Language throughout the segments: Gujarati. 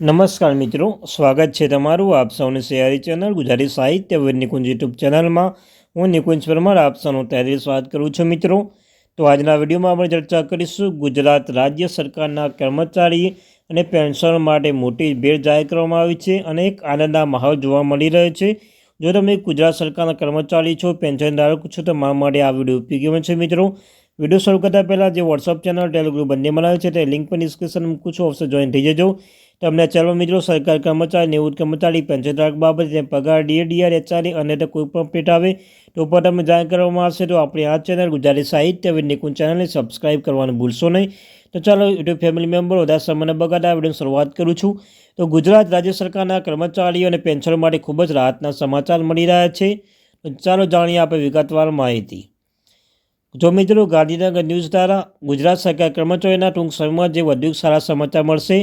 નમસ્કાર મિત્રો, સ્વાગત છે તમારું આપ સૌને સયારી ચેનલ ગુજરાતી સાહિત્ય વિદ નિકુંજ યુટ્યુબ ચેનલમાં. હું નિકુંજ પરમાર, આપ સૌનું તહેરી સ્વાગત કરું છું મિત્રો. તો આજના વિડીયોમાં આપણે ચર્ચા કરીશું ગુજરાત રાજ્ય સરકારના કર્મચારી અને પેન્શનર માટે મોટી ભેટ જાહેર કરવામાં આવી છે અને એક આનંદના માહોલ જોવા મળી રહ્યો છે. જો તમે ગુજરાત સરકારના કર્મચારી છો પેન્શન ધારક છો, તો મારા માટે આ વીડિયો ઉપયોગી બનશે મિત્રો. વીડિયો શરૂ કરતા પહેલાં જે વોટ્સઅપ ચેનલ ટેલિગ્રુપ બંને બનાવે છે તે લિંક પર ડિસ્ક્રિપ્શન મૂકું છું. ઓફિસે જોઈન થઈ જજો. તમને ચાલો મિત્રો, સરકાર કર્મચારી નેવું કર્મચારી પેન્શનધારક બાબતે પગાર ડીએડીઆર એચઆરએ અને તે કોઈ પણ અપડેટ આવે, તો ઉપર તમે જાણ કરવામાં આવશે. તો આપણી આ ચેનલ ગુજરાતી સાહિત્ય નિકુંજ ચેનલને સબસ્ક્રાઇબ કરવાનું ભૂલશો નહીં. તો ચાલો યુટ્યુબ ફેમિલી મેમ્બર વધારે સમયને બગાડા વીડિયો શરૂઆત કરું છું. તો ગુજરાત રાજ્ય સરકારના કર્મચારીઓ અને પેન્શનરો માટે ખૂબ જ રાહતના સમાચાર મળી રહ્યા છે. ચાલો જાણીએ આપણે વિગતવાર માહિતી. જો મિત્રો, ગાંધીનગર ન્યૂઝ દ્વારા ગુજરાત સરકાર કર્મચારીઓના ટૂંક સમયમાં જે વધુ સારા સમાચાર મળશે,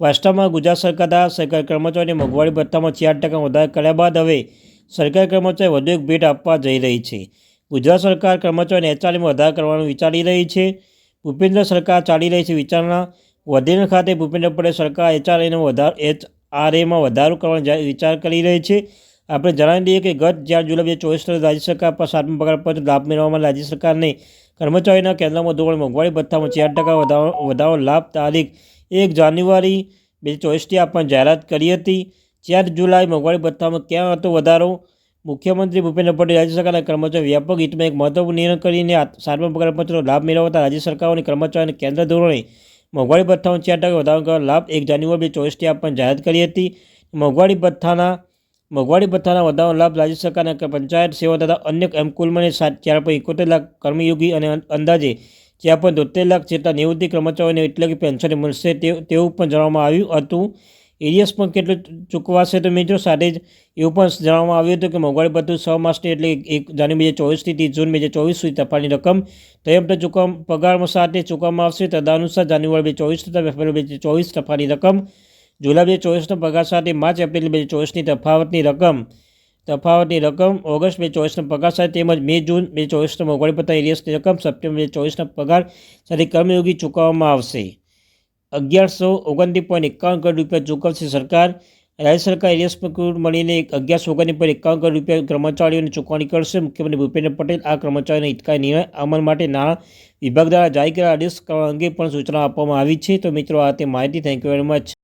વાસ્તવમાં ગુજરાત સરકાર દ્વારા સરકારી કર્મચારીઓને મોંઘવારી ભથ્થામાં ચાર ટકા વધારો કર્યા બાદ હવે સરકારી કર્મચારી વધુ એક ભેટ આપવા જઈ રહી છે. ગુજરાત સરકાર કર્મચારીઓને એચઆરએમાં વધારો કરવાનું વિચારી રહી છે. ભૂપેન્દ્ર સરકાર ચાલી રહી છે વિચારણા. વધીને ખાતે ભૂપેન્દ્ર પટેલ સરકાર એચઆરએનો વધારો, એચઆરએમાં વધારો કરવાનો વિચાર કરી રહી છે. આપણે જણાવી દઈએ કે ગત ચાર જુલાઈ બે ચોવીસ રાજ્ય સરકાર પર સાતમા પગાર પત્ર લાભ મેળવવામાં રાજ્ય સરકારને કર્મચારીના કેન્દ્રમાં ધોરણ મોંઘવારી ભથ્થામાં ચાર ટકા વધારો વધારો લાભ તારીખ એક જાન્યુઆરી બે ચોવીસથી આપવાની જાહેરાત કરી હતી. ચાર જુલાઈ મોંઘવારી ભથ્થામાં ક્યાં હતો વધારો? મુખ્યમંત્રી ભૂપેન્દ્ર પટેલ રાજ્ય સરકારના કર્મચારી વ્યાપક હિતમાં એક મહત્વપૂર્ણ નિર્ણય કરીને સાતમા પગાર પત્રનો લાભ મેળવતા રાજ્ય સરકારોની કર્મચારીઓને કેન્દ્ર ધોરણે મોંઘવારી ભથ્થામાં ચાર ટકા વધારો લાભ એક જાન્યુઆરી બે ચોવીસથી આપવાની જાહેરાત કરી હતી. મોંઘવારી ભથ્થાના મોંઘવારી ભથ્થાના વધારાનો લાભ રાજ્ય અને પંચાયત સેવા તથા અન્ય એમ કુલ મળીને સાત ચાર પણ એકોતેર લાખ કર્મયોગી અને અંદાજે જ્યાં પણ તોતેર લાખ જેટલા નિવૃત્તિ કર્મચારીઓને એટલે કે પેન્શન મળશે તેવું પણ જણાવવામાં આવ્યું હતું. એરિયસ પણ કેટલું ચૂકવાશે તો મિત્રો સાથે જ એવું પણ જણાવવામાં આવ્યું હતું કે મોંઘવારી ભથ્થું છ માસની એટલે એક જાન્યુઆરી બે હજાર ચોવીસથી ત્રીસ જૂન બે હજાર ચોવીસ સુધી તફાની રકમ તેમ તો ચૂકવવા, પગારમાં સાથે ચૂકવવામાં આવશે તદનુસાર જાન્યુઆરી બે ચોવીસ તથા ફેબ્રુઆરી બે ચોવીસ તફાની રકમ જુલાઈ બે ચોવીસનો પગાર સાથે માર્ચ, એપ્રિલ બે ચોવીસની તફાવતની રકમ તફાવતની રકમ, ઓગસ્ટ બે ચોવીસનો પગાર સાથે તેમજ મે, જૂન બે ચોવીસનો મોંઘવારી પત્તા એરિયસની રકમ, સપ્ટેમ્બર બે ચોવીસના પગાર સાથે કર્મયોગી ચૂકવવામાં આવશે. અગિયારસો ઓગણત્રીસ પોઈન્ટ એકાવન કરોડ રૂપિયા ચૂકવશે સરકાર. રાજ્ય સરકાર એરિયસ પર મળીને અગિયારસો ઓગણની પોઈન્ટ એકાવન કરોડ રૂપિયા કર્મચારીઓને ચૂકવણી કરશે. મુખ્યમંત્રી ભૂપેન્દ્ર પટેલ આ કર્મચારીઓને હિતકારી નિર્ણય અમલ માટે નાણાં વિભાગ દ્વારા જાહેર કરેલા આદેશ કરવા અંગે પણ સૂચના આપવામાં આવી છે. તો મિત્રો, આ તે માહિતી. Thank you very much